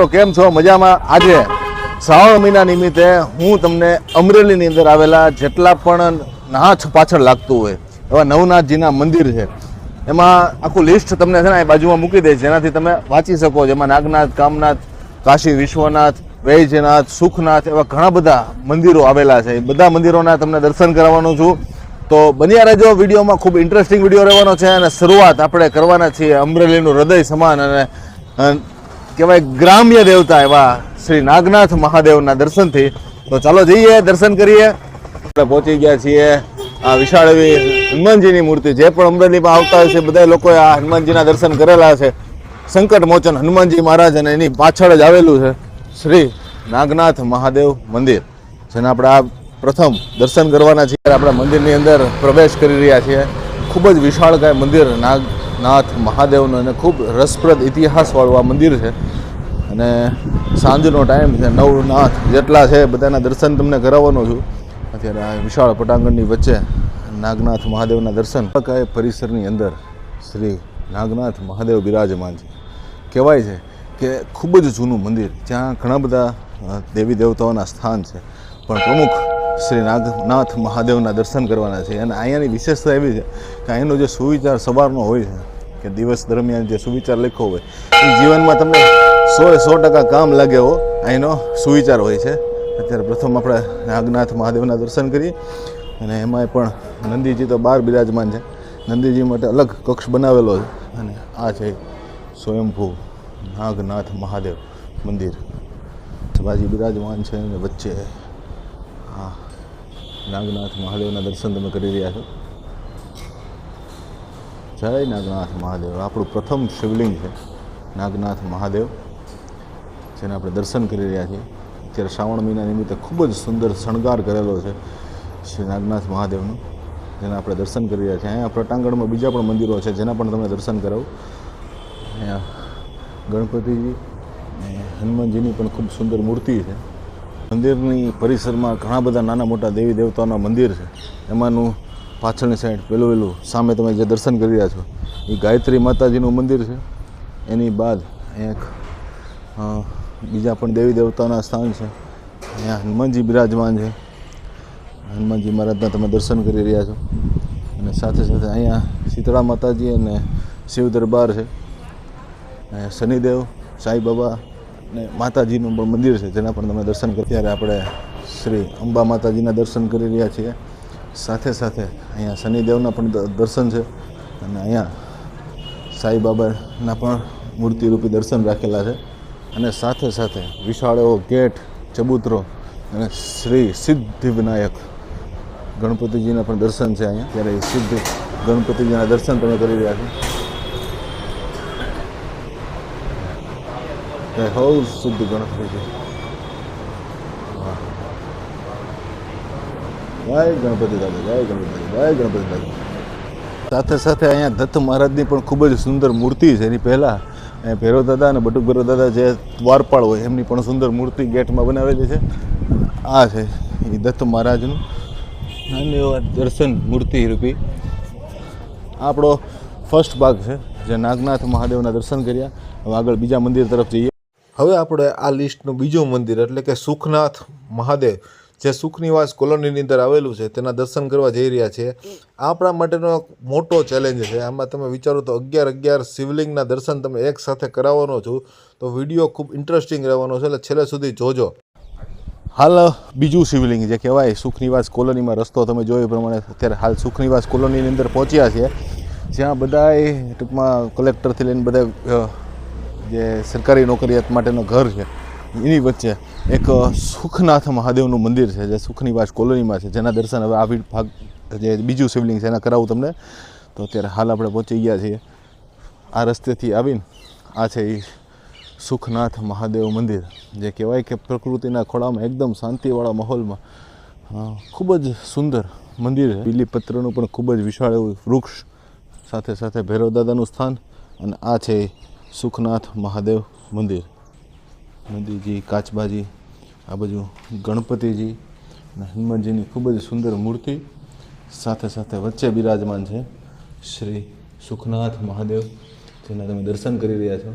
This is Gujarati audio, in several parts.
મિત્રો, કેમ છો? મજામાં? આજે શ્રાવણ મહિના નિમિત્તે હું તમને અમરેલીની અંદર આવેલા જેટલા પણ નાથ પાછળ લાગતું હોય, એવા નવનાથજીના મંદિર છે. એમાં આખું લિસ્ટ તમને છે ને એ બાજુમાં મૂકી દે જેનાથી તમે વાંચી શકો જેમાં નાગનાથ, કામનાથ, કાશી, વિશ્વનાથ, વૈજનાથ, સુખનાથ એવા ઘણા બધા મંદિરો આવેલા છે. એ બધા મંદિરોના તમને દર્શન કરાવવાનું છું. તો બન્યા રહેજો. વિડીયોમાં ખૂબ ઇન્ટરેસ્ટિંગ વીડિયો રહેવાનો છે અને શરૂઆત આપણે કરવાના છીએ અમરેલીનું હૃદય સમાન અને કહેવાય ગ્રામ્ય દેવતા એવા શ્રી નાગનાથ મહાદેવના દર્શનથી. તો ચાલો જઈએ, દર્શન કરીએ. આપણે પહોંચી ગયા છીએ આ વિશાળ એવી હનુમાનજીની મૂર્તિ, જે પણ અમરેલીમાં આવતા હોય છે બધા લોકોએ આ હનુમાનજીના દર્શન કરેલા છે. સંકટ મોચન હનુમાનજી મહારાજ અને એની પાછળ જ આવેલું છે શ્રી નાગનાથ મહાદેવ મંદિર, જેને આપણે આ પ્રથમ દર્શન કરવાના છીએ. આપણે મંદિરની અંદર પ્રવેશ કરી રહ્યા છીએ. ખૂબ જ વિશાળકાય મંદિર નાગનાથ મહાદેવનો અને ખૂબ રસપ્રદ ઇતિહાસવાળું આ મંદિર છે. અને સાંજનો ટાઈમ છે, નવનાથ જેટલા છે, બધાના દર્શન તમને કરાવવાનો છું. અત્યારે આ વિશાળ પટાંગણની વચ્ચે નાગનાથ મહાદેવના દર્શન. પરિસરની અંદર શ્રી નાગનાથ મહાદેવ બિરાજમાન છે. કહેવાય છે કે ખૂબ જ જૂનું મંદિર, જ્યાં ઘણા બધા દેવી દેવતાઓના સ્થાન છે. પણ પ્રમુખ શ્રી નાગનાથ મહાદેવના દર્શન કરવાના છે. અને અહીંયાની વિશેષતા એવી છે કે અહીંનો જે સુવિચાર સવારનો હોય છે, કે દિવસ દરમિયાન જે સુવિચાર લખ્યો હોય, એ જીવનમાં તમને સો સો ટકા કામ લાગે એવો અહીંનો સુવિચાર હોય છે. અત્યારે પ્રથમ આપણે નાગનાથ મહાદેવના દર્શન કરીએ. અને એમાંય પણ નંદીજી તો બાર બિરાજમાન છે. નંદીજી માટે અલગ કક્ષ બનાવેલો છે. અને આ છે સ્વયંભૂ નાગનાથ મહાદેવ મંદિર. બાજી બિરાજમાન છે અને વચ્ચે હા. નાગનાથ મહાદેવના દર્શન તમે કરી રહ્યા છો? જય નાગનાથ મહાદેવ. આપણું પ્રથમ શિવલિંગ છે નાગનાથ મહાદેવ, જેને આપણે દર્શન કરી રહ્યા છીએ. અત્યારે શ્રાવણ મહિના નિમિત્તે ખૂબ જ સુંદર શણગાર કરેલો છે શ્રી નાગનાથ મહાદેવનું, જેના આપણે દર્શન કરી રહ્યા છીએ. અહીંયા પ્રટાંગણમાં બીજા પણ મંદિરો છે, જેના પણ તમને દર્શન કરાવું. અહીંયા ગણપતિજી અને હનુમાનજીની પણ ખૂબ સુંદર મૂર્તિ છે. મંદિરની પરિસરમાં ઘણા બધા નાના મોટા દેવી દેવતાઓના મંદિર છે. એમાંનું પાછળની સાઈડ પેલું પેલું સામે તમે જે દર્શન કરી રહ્યા છો, એ ગાયત્રી માતાજીનું મંદિર છે. એની બાદ એક બીજા પણ દેવી દેવતાઓના સ્થાન છે. અહીંયા હનુમાનજી બિરાજમાન છે. હનુમાનજી મહારાજના તમે દર્શન કરી રહ્યા છો. અને સાથે સાથે અહીંયા શીતળા માતાજી અને શિવ દરબાર છે. શનિદેવ સાંઈબાબા અને માતાજીનું પણ મંદિર છે, જેના પણ તમે દર્શન કરી, ત્યારે આપણે શ્રી અંબા માતાજીના દર્શન કરી રહ્યા છીએ. સાથે સાથે અહીંયા શનિદેવના પણ દર્શન છે અને અહીંયા સાંઈબાબાના પણ મૂર્તિરૂપી દર્શન રાખેલા છે. અને સાથે સાથે વિશાળ એવો ગેટ, ચબૂતરો અને શ્રી સિદ્ધિ વિનાયક ગણપતિજીના પણ દર્શન છે અહીંયા. ત્યારે સિદ્ધ ગણપતિજીના દર્શન તમે કરી રહ્યા છો. જય હો શુદ્ધ ગણતરી વાહ. જય ગણપતિ દાદા જય ગણપતિ જય ગણપતિ દાદા સાથે સાથે અહીંયા દત્ત મહારાજની પણ ખૂબ જ સુંદર મૂર્તિ છે. એની પહેલાં, અહીંયા ભૈરવ દાદા અને બટુક ભૈરવ દાદા જે દ્વારપાળ હોય, એમની પણ સુંદર મૂર્તિ ગેટમાં બનાવેલી છે. આ છે એ દત્ત મહારાજનું નાની એવા દર્શન મૂર્તિ રૂપી. આપણો ફર્સ્ટ ભાગ છે જે નાગનાથ મહાદેવના દર્શન કર્યા. હવે આગળ બીજા મંદિર તરફ જઈએ. હવે આપણે આ લિસ્ટનું બીજું મંદિર, એટલે કે સુખનાથ મહાદેવ, જે સુખનિવાસ કોલોનીની અંદર આવેલું છે, તેના દર્શન કરવા જઈ રહ્યા છે. આપણા માટેનો એક મોટો ચેલેન્જ છે. આમાં તમે વિચારો તો અગિયાર અગિયાર શિવલિંગના દર્શન તમે એક સાથે કરાવવાનો છો, તો વીડિયો ખૂબ ઇન્ટરેસ્ટિંગ રહેવાનો છે, એટલે છેલ્લે સુધી જોજો. હાલ બીજું શિવલિંગ જે કહેવાય, સુખનિવાસ કોલોનીમાં રસ્તો તમે જોયો પ્રમાણે અત્યારે હાલ સુખનિવાસ કોલોનીની અંદર પહોંચ્યા છીએ જ્યાં બધાય ટૂંકમાં કલેક્ટરથી લઈને બધા જે સરકારી નોકરિયાત માટેનો ઘર છે, એની વચ્ચે એક સુખનાથ મહાદેવનું મંદિર છે, જે સુખનિવાસ કોલોનીમાં છે, જેના દર્શન હવે આ ભાગ, જે બીજું શિવલિંગ છે, એના કરાવું તમને. તો અત્યારે હાલ આપણે પહોંચી ગયા છીએ. આ રસ્તેથી આવીને આ છે એ સુખનાથ મહાદેવ મંદિર, જે કહેવાય કે પ્રકૃતિના ખોળામાં એકદમ શાંતિવાળા માહોલમાં ખૂબ જ સુંદર મંદિર છે. પણ ખૂબ જ વિશાળ એવું વૃક્ષ સાથે સાથે ભૈરવ દાદાનું સ્થાન અને આ છે સુખનાથ મહાદેવ મંદિર. નંદીજી, કાચબાજી, આ બાજુ ગણપતિજી અને હનુમાનજીની ખૂબ જ સુંદર મૂર્તિ સાથે સાથે વચ્ચે બિરાજમાન છે શ્રી સુખનાથ મહાદેવ, જેના તમે દર્શન કરી રહ્યા છો.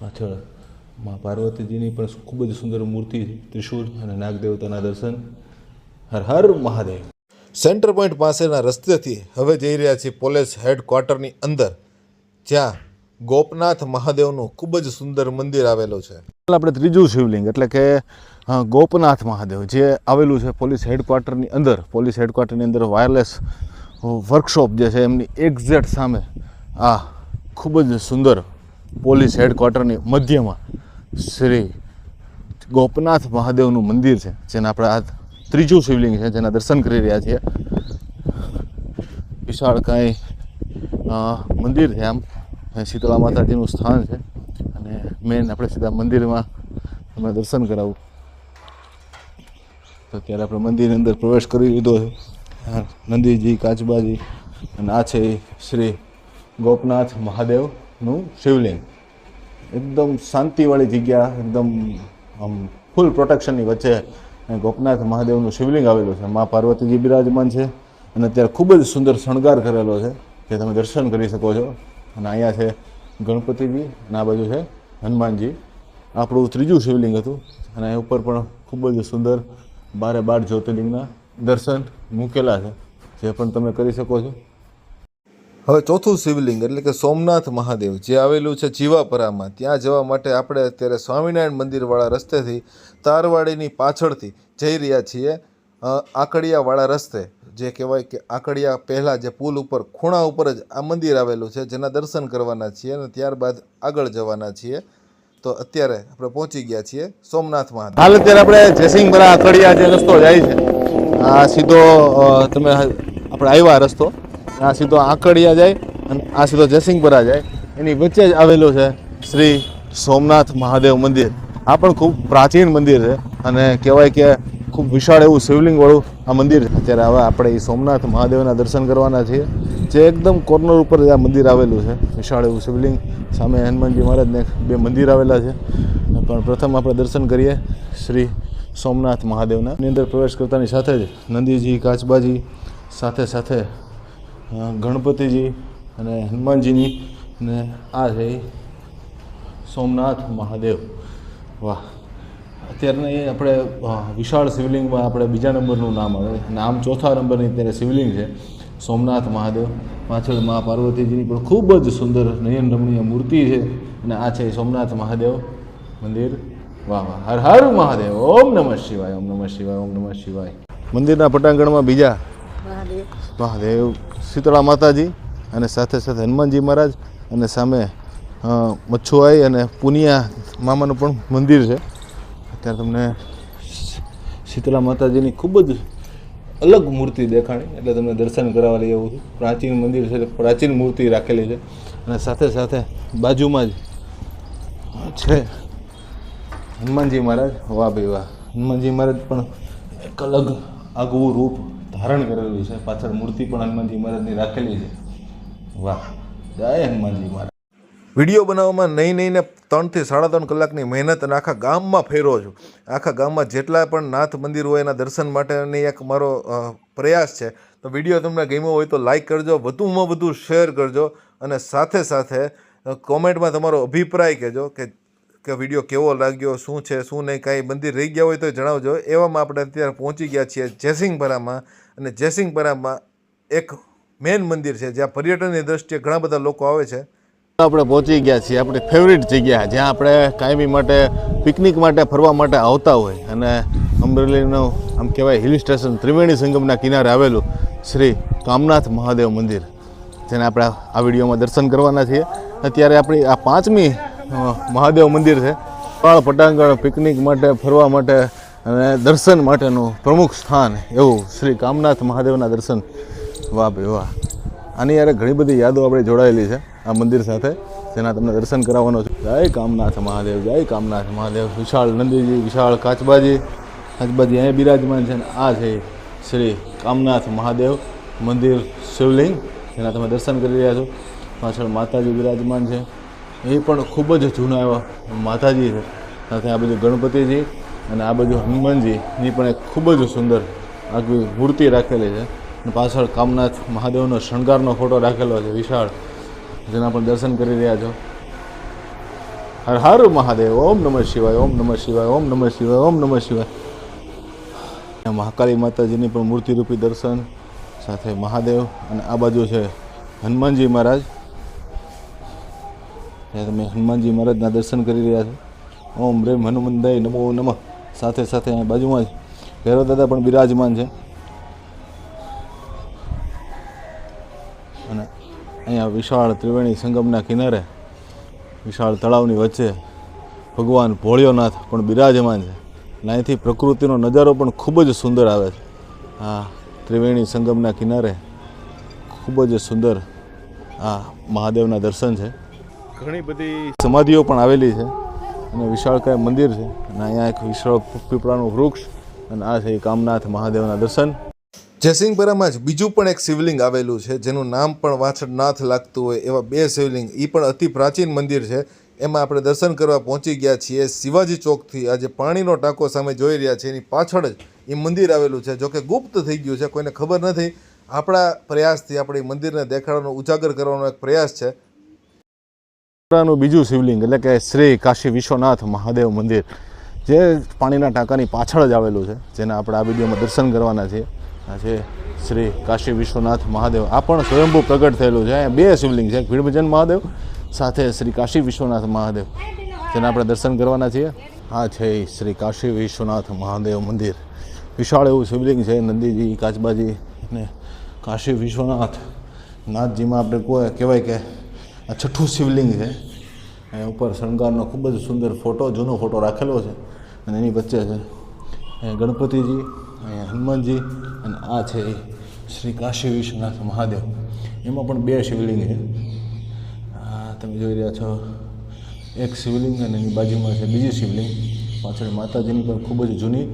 પાછળ મા પાર્વતીજીની પણ ખૂબ જ સુંદર મૂર્તિ ત્રિશૂળ અને નાગદેવતાના દર્શન. હર હર મહાદેવ. સેન્ટર પોઈન્ટ પાસેના રસ્તેથી હવે જઈ રહ્યા છીએ પોલીસ હેડક્વાર્ટરની અંદર, જ્યાં ગોપનાથ મહાદેવનું ખૂબ જ સુંદર મંદિર આવેલું છે. આપણે ત્રીજું શિવલિંગ એટલે કે ગોપનાથ મહાદેવ, જે આવેલું છે પોલીસ હેડક્વાર્ટરની અંદર. પોલીસ હેડક્વાર્ટરની અંદર વાયરલેસ વર્કશોપ જે છે એમની એક્ઝેક્ટ સામે આ ખૂબ જ સુંદર પોલીસ હેડક્વાર્ટરની મધ્યમાં શ્રી ગોપનાથ મહાદેવનું મંદિર છે, જેને આપણે આ ત્રીજું શિવલિંગ છે, જેના દર્શન કરી રહ્યા છીએ. વિશાળ કાંઈ મંદિર છે આમ. શીતળા માતાજીનું સ્થાન છે. અને મેન આપણે સીધા મંદિરમાં તમને દર્શન કરાવું. તો ત્યારે આપણે મંદિરની અંદર પ્રવેશ કરી લીધો છે. નંદીજી, કાચબાજી અને આ છે શ્રી ગોપનાથ મહાદેવનું શિવલિંગ. એકદમ શાંતિવાળી જગ્યા, એકદમ આમ ફૂલ પ્રોટેક્શનની વચ્ચે ગોપનાથ મહાદેવનું શિવલિંગ આવેલું છે. મા પાર્વતીજી બિરાજમાન છે અને અત્યારે ખૂબ જ સુંદર શણગાર કરેલો છે, જે તમે દર્શન કરી શકો છો. અને અહીંયા છે ગણપતિજી અને આ બાજુ છે હનુમાનજી. આપણું ત્રીજું શિવલિંગ હતું. અને અહીં ઉપર પણ ખૂબ જ સુંદર બારે બાર જ્યોતિર્લિંગના દર્શન મૂકેલા છે, જે પણ તમે કરી શકો છો. હવે ચોથું શિવલિંગ એટલે કે સોમનાથ મહાદેવ, જે આવેલું છે જીવાપરામાં. ત્યાં જવા માટે આપણે અત્યારે સ્વામિનારાયણ મંદિરવાળા રસ્તેથી તારવાડીની પાછળથી જઈ રહ્યા છીએ આકડિયાવાળા રસ્તે. જે કહેવાય કે આકડિયા પહેલાં જે પુલ ઉપર, ખૂણા ઉપર જ આ મંદિર આવેલું છે, જેના દર્શન કરવાના છીએ અને ત્યારબાદ આગળ જવાના છીએ. તો અત્યારે આપણે પહોંચી ગયા છીએ સોમનાથ મહાદેવ. હાલ અત્યારે આપણે જયસિંહપુરા આકડિયા જે રસ્તો જાય છે, આ સીધો તમે આપણે આવ્યા રસ્તો, આ સીધો આકડિયા જાય અને આ સીધો જયસિંહપુરા જાય. એની વચ્ચે જ આવેલું છે શ્રી સોમનાથ મહાદેવ મંદિર. આ પણ ખૂબ પ્રાચીન મંદિર છે અને કહેવાય કે ખૂબ વિશાળ એવું શિવલિંગવાળું આ મંદિર અત્યારે હવે આપણે એ સોમનાથ મહાદેવના દર્શન કરવાના છીએ. જે એકદમ કોર્નર ઉપર આ મંદિર આવેલું છે. વિશાળ એવું શિવલિંગ. સામે હનુમાનજી મહારાજને બે મંદિર આવેલા છે. પણ પ્રથમ આપણે દર્શન કરીએ શ્રી સોમનાથ મહાદેવના. એની અંદર પ્રવેશ કરતાની સાથે જ નંદીજી કાચબાજી સાથે સાથે ગણપતિજી અને હનુમાનજીની અને આ છે સોમનાથ મહાદેવ. વાહ. અત્યારના એ આપણે વિશાળ શિવલિંગમાં આપણે બીજા નંબરનું નામ આવે. અને આમ ચોથા નંબરની અત્યારે શિવલિંગ છે. સોમનાથ મહાદેવ પાછળ મા પાર્વતીજીની પણ ખૂબ જ સુંદર નયન રમણીય મૂર્તિ છે. અને આ છે સોમનાથ મહાદેવ મંદિર. વાહ વાહ. હર હર મહાદેવ. ઓમ નમઃ શિવાય ઓમ નમઃ શિવાય ઓમ નમઃ શિવાય. મંદિરના પટાંગણમાં બીજા? મહાદેવ. શીતળા માતાજી અને સાથે સાથે હનુમાનજી મહારાજ અને સામે મચ્છુઆઈ અને પુનિયા મામાનું પણ મંદિર છે. અત્યારે તમને શીતળા માતાજીની ખૂબ જ અલગ મૂર્તિ દેખાણી એટલે તમને દર્શન કરાવવા લઈ આવું છું. પ્રાચીન મંદિર છે, પ્રાચીન મૂર્તિ રાખેલી છે. અને સાથે સાથે બાજુમાં જ છે હનુમાનજી મહારાજ. વાહ ભાઈ વાહ. હનુમાનજી મહારાજ પણ એક અલગ આગવું રૂપ ધારણ કરેલું છે. પાછળ મૂર્તિ પણ હનુમાનજી મહારાજની રાખેલી છે. વાહ. જય હનુમાનજી મહારાજ. વીડિયો બનાવવામાં નહીં નહીં ને ત્રણથી સાડા ત્રણ કલાકની મહેનત અને આખા ગામમાં ફેરો છું. આખા ગામમાં જેટલા પણ નાથ મંદિર હોય એના દર્શન માટેની એક મારો પ્રયાસ છે. તો વીડિયો તમને ગમ્યો હોય તો લાઈક કરજો, વધુમાં વધુ શેર કરજો અને સાથે સાથે કોમેન્ટમાં તમારો અભિપ્રાય કહેજો કે કે વીડિયો કેવો લાગ્યો, શું છે, શું નહીં કાંઈ મંદિર રહી ગયા હોય તો જણાવજો. એવામાં આપણે અત્યારે પહોંચી ગયા છીએ જયસિંહપરામાં અને જયસિંહપરામાં એક મેન મંદિર છે, જ્યાં પર્યટનની દ્રષ્ટિએ ઘણા બધા લોકો આવે છે. આપણે પહોંચી ગયા છીએ, આપણી ફેવરિટ જગ્યા જ્યાં આપણે કાયમી માટે પિકનિક માટે ફરવા માટે આવતા હોય. અને અમરેલીનું આમ કહેવાય હિલ સ્ટેશન ત્રિવેણી સંગમના કિનારે આવેલું શ્રી કામનાથ મહાદેવ મંદિર, જેને આપણે આ વિડીયોમાં દર્શન કરવાના છીએ. અત્યારે આપણી આ પાંચમી મહાદેવ મંદિર છે. પાળ પટાંગણ પિકનિક માટે, ફરવા માટે અને દર્શન માટેનું પ્રમુખ સ્થાન એવું શ્રી કામનાથ મહાદેવના દર્શન વાહ ભાઈ વાહ આની યારે ઘણી બધી યાદો આપણે જોડાયેલી છે. આ મંદિર સાથે, જેના તમને દર્શન કરાવવાનો છું. જય કામનાથ મહાદેવ, જય કામનાથ મહાદેવ. વિશાળ નંદીજી, વિશાળ કાચબાજી. કાચબાજી અહીંયા બિરાજમાન છે અને આ છે શ્રી કામનાથ મહાદેવ મંદિર શિવલિંગ, જેના તમે દર્શન કરી રહ્યા છો. પાછળ માતાજી બિરાજમાન છે. એ પણ ખૂબ જ જૂના એવા માતાજી છે. સાથે આ બાજુ ગણપતિજી અને આ બાજુ હનુમાનજીની પણ એક ખૂબ જ સુંદર આગવી મૂર્તિ રાખેલી છે. અને પાછળ કામનાથ મહાદેવનો શણગારનો ફોટો રાખેલો છે, વિશાળ. જેના પણ દર્શન કરી રહ્યા છો. હર હર મહાદેવ, ઓમ નમઃ શિવાય, ઓમ નમઃ શિવાય, ઓમ નમઃ શિવાય, ઓમ નમઃ શિવાય. મહાકાળી માતાજીની પણ મૂર્તિરૂપી દર્શન, સાથે મહાદેવ અને આ બાજુ છે હનુમાનજી મહારાજ. તમે હનુમાનજી મહારાજના દર્શન કરી રહ્યા છો. ઓમ રેમ હનુમંદાય નમો નમઃ. સાથે સાથે બાજુમાં જ ભૈરવ દાદા પણ બિરાજમાન છે. અહીંયા વિશાળ ત્રિવેણી સંગમના કિનારે વિશાળ તળાવની વચ્ચે ભગવાન ભોળિયોનાથ પણ બિરાજમાન છે. અને અહીંથી પ્રકૃતિનો નજારો પણ ખૂબ જ સુંદર આવે છે. આ ત્રિવેણી સંગમના કિનારે ખૂબ જ સુંદર આ મહાદેવના દર્શન છે. ઘણી બધી સમાધિઓ પણ આવેલી છે અને વિશાળકાય મંદિર છે. અને અહીંયા એક વિશાળ પીપળાનું વૃક્ષ અને આ છે કામનાથ મહાદેવના દર્શન. જયસિંહપુરામાં જ બીજું પણ એક શિવલિંગ આવેલું છે, જેનું નામ પણ વાછડનાથ લાગતું હોય એવા બે શિવલિંગ. એ પણ અતિ પ્રાચીન મંદિર છે. એમાં આપણે દર્શન કરવા પહોંચી ગયા છીએ શિવાજી ચોકથી. આજે પાણીનો ટાંકો સામે જોઈ રહ્યા છે એની પાછળ જ એ મંદિર આવેલું છે, જોકે ગુપ્ત થઈ ગયું છે, કોઈને ખબર નથી. આપણા પ્રયાસથી આપણે મંદિરને દેખાડવાનો, ઉજાગર કરવાનો એક પ્રયાસ છે. નું બીજું શિવલિંગ, એટલે કે શ્રી કાશી વિશ્વનાથ મહાદેવ મંદિર, જે પાણીના ટાંકાની પાછળ જ આવેલું છે, જેને આપણે આ વિડીયોમાં દર્શન કરવાના છીએ. આ છે શ્રી કાશી વિશ્વનાથ મહાદેવ. આ પણ સ્વયંભૂ પ્રગટ થયેલું છે. અહીંયા બે શિવલિંગ છે. ભીડભજન મહાદેવ, સાથે શ્રી કાશી વિશ્વનાથ મહાદેવ. જેના આપણે દર્શન કરવાના છીએ. આ છે શ્રી કાશી વિશ્વનાથ મહાદેવ મંદિર. વિશાળ એવું શિવલિંગ છે. નંદીજી, કાચબાજી અને કાશી વિશ્વનાથ. નાથજીમાં આપણે કોઈ કહેવાય કે આ છઠ્ઠું શિવલિંગ છે. અહીંયા ઉપર શણગારનો ખૂબ જ સુંદર ફોટો, જૂનો ફોટો રાખેલો છે. અને એની વચ્ચે છે. ગણપતિજી અહીંયા હનુમાનજી અને આ છે શ્રી કાશી વિશ્વનાથ મહાદેવ. એમાં પણ બે શિવલિંગ છે. આ તમે જોઈ રહ્યા છો, એક શિવલિંગ અને એની બાજુમાં છે બીજી શિવલિંગ. પાછળ માતાજીની પણ ખૂબ જ જૂની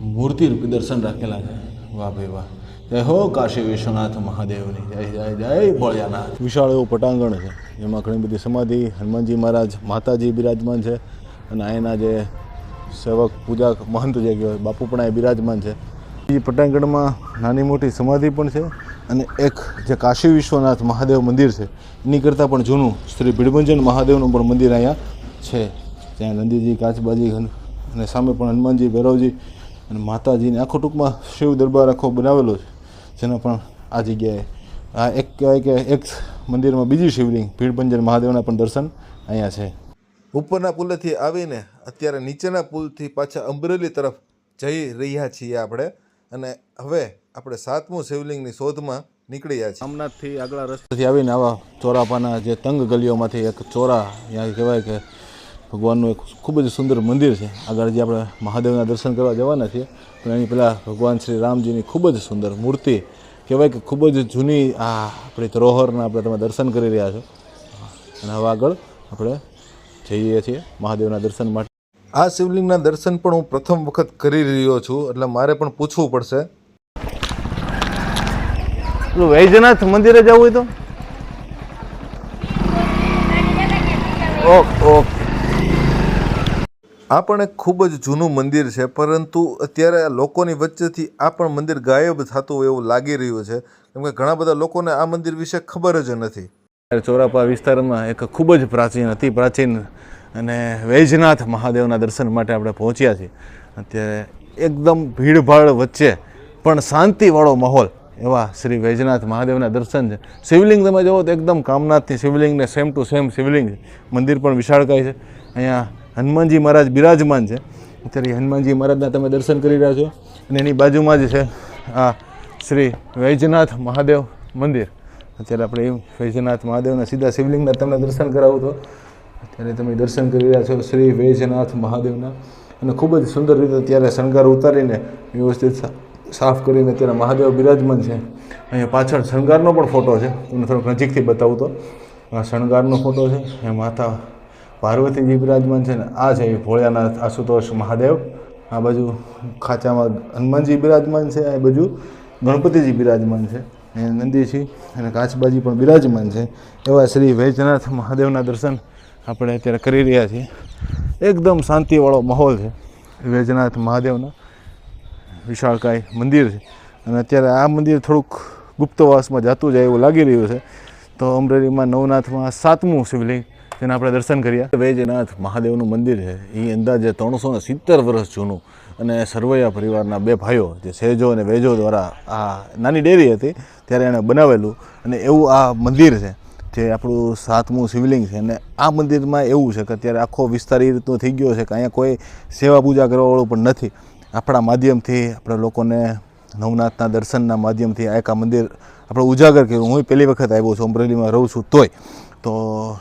મૂર્તિ રૂપી દર્શન રાખેલા છે. વાહ ભાઈ વાહ. જય હો કાશી વિશ્વનાથ મહાદેવની. જય જય જય ભોળિયાનાથ. વિશાળ એવું પટાંગણ છે. એમાં ઘણી બધી સમાધિ હનુમાનજી મહારાજ, માતાજી બિરાજમાન છે. અને અહીંના જે સેવક પૂજા મહંત જે કહેવાય, બાપુ પણ એ બિરાજમાન છે. એ પટાંગણમાં નાની મોટી સમાધિ પણ છે અને એક જે કાશી વિશ્વનાથ મહાદેવ મંદિર છે, એની કરતાં પણ જૂનું શ્રી ભીડભંજન મહાદેવનું પણ મંદિર અહીંયા છે. ત્યાં નંદીજી, કાચબાજી અને સામે પણ હનુમાનજી, ભૈરવજી અને માતાજીને આખો ટૂંકમાં શિવ દરબાર આખો બનાવેલો છે. જેના પણ આ જગ્યાએ આ એક કહેવાય કે એક મંદિરમાં બીજી શિવલિંગ ભીડભંજન મહાદેવના પણ દર્શન અહીંયા છે. ઉપરના પુલેથી આવીને અત્યારે નીચેના પુલથી પાછા અમરેલી તરફ જઈ રહ્યા છીએ આપણે. અને હવે આપણે સાતમું શિવલિંગની શોધમાં નીકળ્યા છીએ. સોમનાથથી આગલા રસ્તેથી આવીને આવા ચોરાપાના જે તંગ ગલીઓમાંથી એક ચોરા ત્યાં કહેવાય કે ભગવાનનું એક ખૂબ જ સુંદર મંદિર છે. આગળ જે આપણે મહાદેવના દર્શન કરવા જવાના છીએ, પણ એની પહેલાં ભગવાન શ્રી રામજીની ખૂબ જ સુંદર મૂર્તિ, કહેવાય કે ખૂબ જ જૂની આ આપણી ધરોહરના આપણે તમે દર્શન કરી રહ્યા છો. અને હવે આગળ આપણે જઈએ છીએ મહાદેવના દર્શન માટે. આ શિવલિંગના દર્શન પણ હું પ્રથમ વખત કરી રહ્યો છું એટલે મારે પણ પૂછવું પડશે. વૈજનાથ મંદિરે જવું હોય તો? Okay okay. આ પણ એક ખૂબ જ જૂનું મંદિર છે પરંતુ અત્યારે આ લોકોની વચ્ચેથી આ પણ મંદિર ગાયબ થતું હોય એવું લાગી રહ્યું છે. કેમ કે ઘણા બધા લોકોને આ મંદિર વિશે ખબર જ નથી. ચોરાપા વિસ્તારમાં એક ખૂબ જ પ્રાચીન અતિ પ્રાચીન અને વૈજનાથ મહાદેવના દર્શન માટે આપણે પહોંચ્યા છીએ. અત્યારે એકદમ ભીડભાડ વચ્ચે પણ શાંતિવાળો માહોલ એવા શ્રી વૈજનાથ મહાદેવના દર્શન છે. શિવલિંગ તમે જુઓ તો એકદમ કામનાથની શિવલિંગને સેમ ટુ સેમ શિવલિંગ મંદિર પણ વિશાળકાય છે. અહીંયા હનુમાનજી મહારાજ બિરાજમાન છે. અત્યારે હનુમાનજી મહારાજના તમે દર્શન કરી રહ્યા છો. અને એની બાજુમાં જ છે આ શ્રી વૈજનાથ મહાદેવ મંદિર. અત્યારે આપણે વૈજનાથ મહાદેવના સીધા શિવલિંગના તમને દર્શન કરાવું તો. અત્યારે તમે દર્શન કરી રહ્યા છો શ્રી વૈજનાથ મહાદેવના. અને ખૂબ જ સુંદર રીતે અત્યારે શણગાર ઉતારીને વ્યવસ્થિત સાફ કરીને અત્યારે મહાદેવ બિરાજમાન છે. અહીંયા પાછળ શણગારનો પણ ફોટો છે. તમને થોડોક નજીકથી બતાવું તો. આ શણગારનો ફોટો છે. એ માતા પાર્વતીજી બિરાજમાન છે ને આ છે ભોળિયાનાથ આશુતોષ મહાદેવ. આ બાજુ ખાંચામાં હનુમાનજી બિરાજમાન છે. આ બાજુ ગણપતિજી બિરાજમાન છે. નંદીજી અને કાચબાજી પણ બિરાજમાન છે. એવા શ્રી વૈજનાથ મહાદેવના દર્શન આપણે અત્યારે કરી રહ્યા છીએ. એકદમ શાંતિવાળો માહોલ છે. વૈજનાથ મહાદેવના વિશાળકાય મંદિર છે. અને અત્યારે આ મંદિર થોડુંક ગુપ્તવાસમાં જતું જાય એવું લાગી રહ્યું છે. તો અમરેલીમાં નવનાથમાં સાતમું શિવલિંગ જેને આપણે દર્શન કર્યા. વૈજનાથ મહાદેવનું મંદિર છે. એ અંદાજે ત્રણસો ને સિત્તેર વર્ષ જૂનું. અને સરવૈયા પરિવારના બે ભાઈઓ જે સેજો અને વેજો દ્વારા આ નાની ડેરી હતી, ત્યારે એણે બનાવેલું અને એવું આ મંદિર છે, જે આપણું સાતમું શિવલિંગ છે. અને આ મંદિરમાં એવું છે કે અત્યારે આખો વિસ્તાર એ રીતનો થઈ ગયો છે કે અહીંયા કોઈ સેવા પૂજા કરવાવાળું પણ નથી. આપણા માધ્યમથી આપણે લોકોને નવનાથના દર્શનના માધ્યમથી આ એક આ મંદિર આપણે ઉજાગર કર્યું. હું પહેલી વખત આવ્યો છું, અમરેલીમાં રહું છું તોય. તો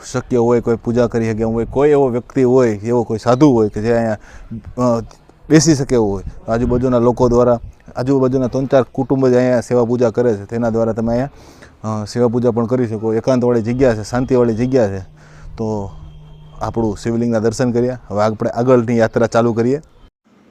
શક્ય હોય કોઈ પૂજા કરી શકે હોય કોઈ એવો વ્યક્તિ હોય, એવો કોઈ સાધુ હોય કે જે અહીંયા બેસી શકે એવું હોય. તો આજુબાજુના લોકો દ્વારા, આજુબાજુના ત્રણ ચાર કુટુંબ જ અહીંયા સેવા પૂજા કરે છે. તેના દ્વારા તમે અહીંયા સેવા પૂજા પણ કરી શકો. એકાંતવાળી જગ્યા છે, શાંતિવાળી જગ્યા છે. તો આપણું શિવલિંગના દર્શન કર્યા હવે આપણે આગળની યાત્રા ચાલુ કરીએ.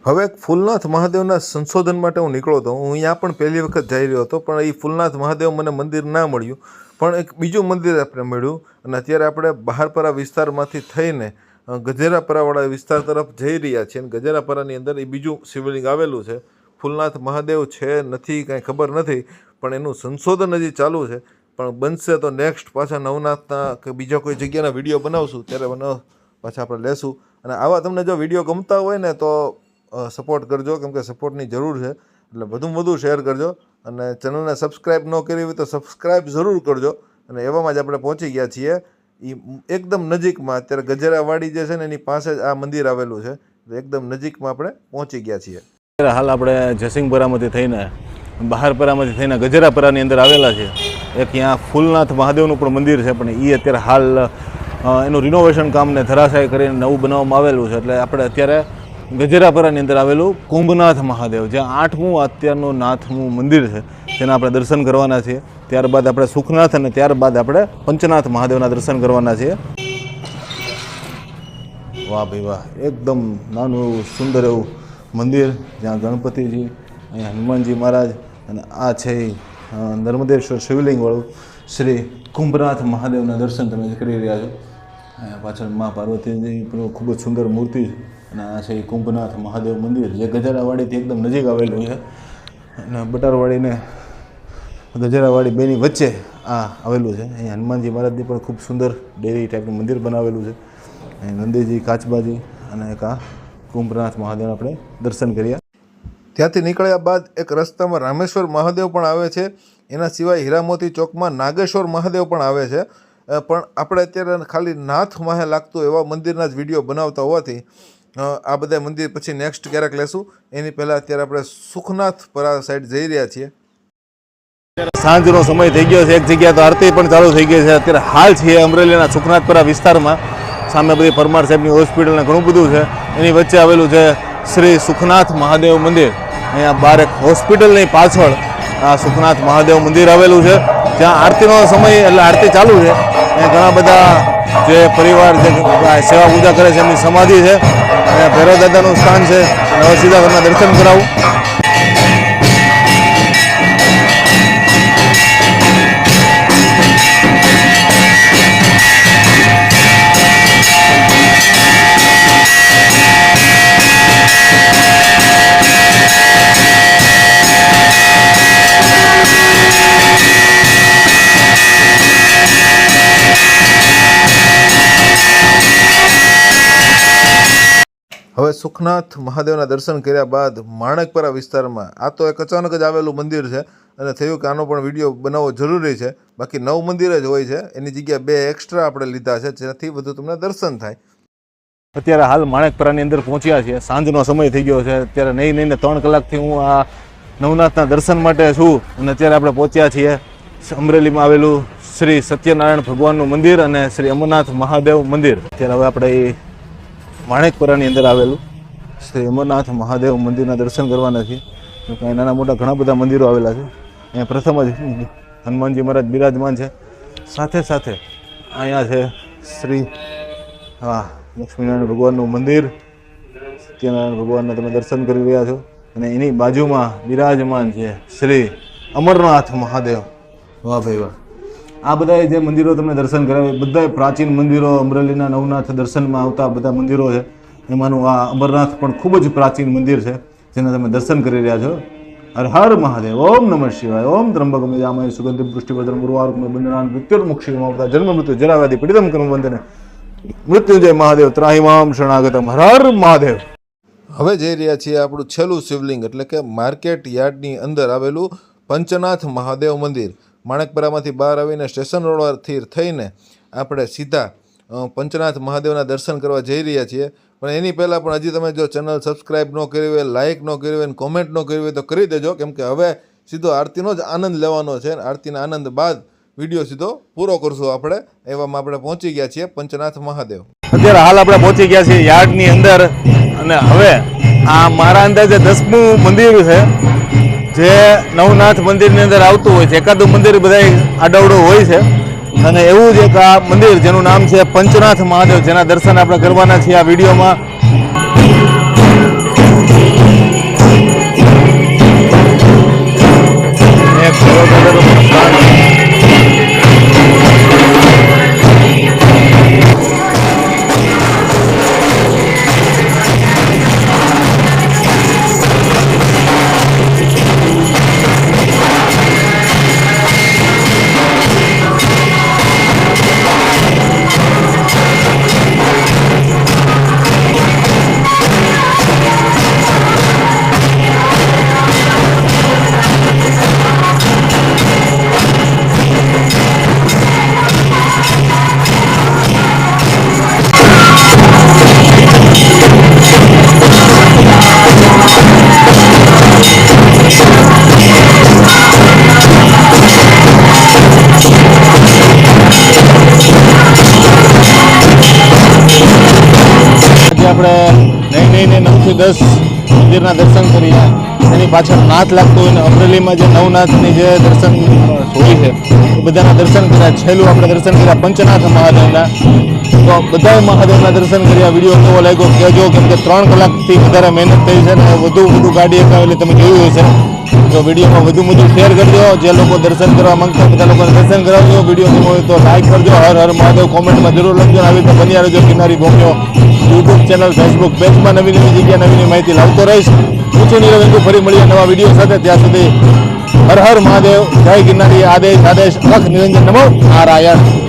હવે ફૂલનાથ મહાદેવના સંશોધન માટે હું નીકળ્યો હતો. હું અહીંયા પણ પહેલી વખત જઈ રહ્યો હતો, પણ એ ફૂલનાથ મહાદેવ મને મંદિર ના મળ્યું. પણ એક બીજું મંદિર આપણે મળ્યું અને અત્યારે આપણે બહારપરા વિસ્તારમાંથી થઈને ગજેરાપરાવાળા વિસ્તાર તરફ જઈ રહ્યા છે અને ગજેરાપરાની અંદર એ બીજું શિવલિંગ આવેલું છે. ફૂલનાથ મહાદેવ છે નથી, કાંઈ ખબર નથી, પણ એનું સંશોધન હજી ચાલુ છે. પણ બનશે તો નેક્સ્ટ પાછા નવનાથના કે બીજા કોઈ જગ્યાના વીડિયો બનાવશું, ત્યારે પાછા આપણે લેશું. અને આવા તમને જો વીડિયો ગમતા હોય ને તો સપોર્ટ કરજો, કેમ કે સપોર્ટની જરૂર છે. એટલે વધુમાં વધુ શેર કરજો અને ચેનલને સબસ્ક્રાઈબ ન કરી હોય તો સબસ્ક્રાઈબ જરૂર કરજો. અને એવામાં જ આપણે પહોંચી ગયા છીએ. એ એકદમ નજીકમાં, અત્યારે ગજેરાવાડી જે છે ને, એની પાસે જ આ મંદિર આવેલું છે. એકદમ નજીકમાં આપણે પહોંચી ગયા છીએ. હાલ આપણે જયસિંહપરામાંથી થઈને, બહારપરામાંથી થઈને ગજરાપરાની અંદર આવેલા છે એક ત્યાં ફૂલનાથ મહાદેવનું પણ મંદિર છે, પણ એ અત્યારે હાલ એનું રિનોવેશન કામને ધરાશાય કરીને નવું બનાવવામાં આવેલું છે. એટલે આપણે અત્યારે ગજરાપરાની અંદર આવેલું કુંભનાથ મહાદેવ. જ્યાં આઠમું અત્યારનું નાથમું મંદિર છે, જેના આપણે દર્શન કરવાના છીએ. ત્યારબાદ આપણે સુખનાથ અને ત્યારબાદ આપણે પંચનાથ મહાદેવના દર્શન કરવાના છીએ. વાહ ભાઈ વાહ, એકદમ નાનું એવું સુંદર એવું મંદિર, જ્યાં ગણપતિજી, અહીંયા હનુમાનજી મહારાજ અને આ છે નર્મદેશ્વર શિવલિંગવાળું શ્રી કુંભનાથ મહાદેવના દર્શન તમે કરી રહ્યા છો. અહીંયા પાછળ મા પાર્વતીજી ખૂબ જ સુંદર મૂર્તિ અને આ છે કુંભનાથ મહાદેવ મંદિર, જે ગજરાવાડીથી એકદમ નજીક આવેલું છે. અને બટારવાડીને ગજરાવાડી બેની વચ્ચે આ આવેલું છે. અહીંયા હનુમાનજી મહારાજની પણ ખૂબ સુંદર ડેરી ટાઈપનું મંદિર બનાવેલું છે. અહીં નંદીજી, કાચબાજી અને એક આ કુંભનાથ મહાદેવ આપણે દર્શન કર્યા. ત્યાંથી નીકળ્યા બાદ એક રસ્તામાં રામેશ્વર મહાદેવ પણ આવે છે. એના સિવાય હીરામોતી ચોકમાં નાગેશ્વર મહાદેવ પણ આવે છે. પણ આપણે અત્યારે ખાલી નાથ માહે લાગતું એવા મંદિરના જ વીડિયો બનાવતા હોવાથી આ બધા મંદિર પછી નેક્સ્ટ ક્યારેક લેશું. એની પહેલાં અત્યારે આપણે સુખનાથ પરા સાઈડ જઈ રહ્યા છીએ. સાંજનો સમય થઈ ગયો છે. એક જગ્યાએ તો આરતી પણ ચાલુ થઈ ગઈ છે. અત્યારે હાલ છીએ અમરેલીના સુખનાથપુરા વિસ્તારમાં. સામે બધી પરમાર સાહેબની હોસ્પિટલને ઘણું બધું છે. એની વચ્ચે આવેલું છે શ્રી સુખનાથ મહાદેવ મંદિર. અહીંયા બાર એક હોસ્પિટલની પાછળ આ સુખનાથ મહાદેવ મંદિર આવેલું છે. જ્યાં આરતીનો સમય એટલે આરતી ચાલુ છે. અહીંયા ઘણા બધા જે પરિવાર જે સેવા પૂજા કરે છે એમની સમાધિ છે. અને ભૈરવ દાદાનું સ્થાન છે. હવે દર્શન કરાવું. સુખનાથ મહાદેવના દર્શન કર્યા બાદ માણેકપરા વિસ્તારમાં, આ તો એક અચાનક જ આવેલું મંદિર છે અને થયું કે આનો પણ વીડિયો બનાવવો જરૂરી છે. બાકી નવ મંદિર જ હોય છે. એની જગ્યાએ બે એક્સ્ટ્રા આપણે લીધા છે, જેનાથી વધુ તમને દર્શન થાય. અત્યારે હાલ માણેકપરાની અંદર પહોંચ્યા છીએ. સાંજનો સમય થઈ ગયો છે. અત્યારે નહીં નહીં ત્રણ કલાકથી હું આ નવનાથના દર્શન માટે છું અને અત્યારે આપણે પહોંચ્યા છીએ અમરેલીમાં આવેલું શ્રી સત્યનારાયણ ભગવાનનું મંદિર અને શ્રી અમરનાથ મહાદેવ મંદિર. અત્યારે હવે આપણે એ માણેકપરાની અંદર આવેલું શ્રી અમરનાથ મહાદેવ મંદિરના દર્શન કરવાના છે નાના મોટા ઘણા બધા મંદિરો આવેલા છે, અહીંયા પ્રથમ જ હનુમાનજી મહારાજ બિરાજમાન છે. સાથે સાથે અહીંયા છે શ્રી, હા, લક્ષ્મીનારાયણ ભગવાનનું મંદિર. સત્યનારાયણ ભગવાનના તમે દર્શન કરી રહ્યા છો. અને એની બાજુમાં બિરાજમાન છે શ્રી અમરનાથ મહાદેવ. વાહ ભાઈ વાહ. આ બધા જે મંદિરો તમને દર્શન કરાવે બધા પ્રાચીન મંદિરો અમરેલીના નવનાથ દર્શનમાં આવતા બધા મંદિરો છે. એમાંનું આ અમરનાથ પણ ખૂબ જ પ્રાચીન મંદિર છે, જેના તમે દર્શન કરી રહ્યા છો. હર હર મહાદેવ, ઓમ નમઃ શિવાય, ઓમ ત્રંબકમ જામય સુગંધિ પુષ્ટિવર્ધન ગુરુવારુકમ બંધનાન મૃત્યુર્મુક્ષી મમતા જન્મ મૃત્યુ જરાવાદી પીડિતમ કર્મ વંદને. મૃત્યુંજય મહાદેવ, ત્રાહિમામ શરણાગતમ, હર હર મહાદેવ. હવે જઈ રહ્યા છીએ આપણું છેલ્લું શિવલિંગ, એટલે કે માર્કેટ યાર્ડની અંદર આવેલું પંચનાથ મહાદેવ મંદિર. માણેકપરામાંથી બહાર આવીને સ્ટેશન રોડથી થઈને આપણે સીધા પંચનાથ મહાદેવના દર્શન કરવા જઈ રહ્યા છીએ. પણ એની પહેલાં પણ હજી તમે જો ચેનલ સબસ્ક્રાઈબ ન કરી હોય લાઇક ન કરી હોય કોમેન્ટ ન કરી હોય તો કરી દેજો. કેમ કે હવે સીધો આરતીનો જ આનંદ લેવાનો છે આરતીના આનંદ બાદ વીડિયો સીધો પૂરો કરશું આપણે. એવામાં આપણે પહોંચી ગયા છીએ પંચનાથ મહાદેવ. અત્યારે હાલ આપણે પહોંચી ગયા છીએ યાર્ડની અંદર અને હવે આ મારા અંદાજે દસમું મંદિર છે, જે નવનાથ મંદિરની અંદર આવતું હોય છે. એકાદું મંદિર બધા આડવડું હોય છે. અને એવું જ એક આ મંદિર જેનું નામ છે પંચનાથ મહાદેવ, જેના દર્શન આપણે કરવાના છીએ આ વિડીયોમાં. એક આપણે નહીં નહીં ને નવથી દસ મંદિરના દર્શન કરીએ. એની પાછળ નાથ લાગતું હોય ને અમરેલીમાં જે નવનાથની જે દર્શન હોય છે, એ બધાના દર્શન કર્યા. છેલ્લું આપણે દર્શન કર્યા પંચનાથ મહાદેવના. તો બધા મહાદેવના દર્શન કર્યા. વીડિયો કેવો લાગ્યો કહેજો, કેમ કે ત્રણ કલાકથી વધારે મહેનત થઈ છે ને વધુ વધુ ગાડી એકાવેલી તમે જોયું હશે. તો વિડીયોમાં વધુ વધુ શેર કરજો જે લોકો દર્શન કરવા માંગતા બધા લોકોને દર્શન કરાવજો. વીડિયો ગમ્યો હોય તો લાઈક કરજો. હર હર મહાદેવ કોમેન્ટમાં જરૂર લખજો. આવી રીતે બન્યા રહેજો કિનારી ભૂમિઓ યુટ્યુબ ચેનલ ફેસબુક પેજમાં નવી નવી જગ્યા, નવી માહિતી લાવતો રહીશ. ઊંચું નીરવ ફરી મળીએ નવા વીડિયો સાથે. ત્યાં સુધી હર હર મહાદેવ. જય ગિરનારી આદેશ આદેશ. અખ નિરંજન નમો નારાયણ.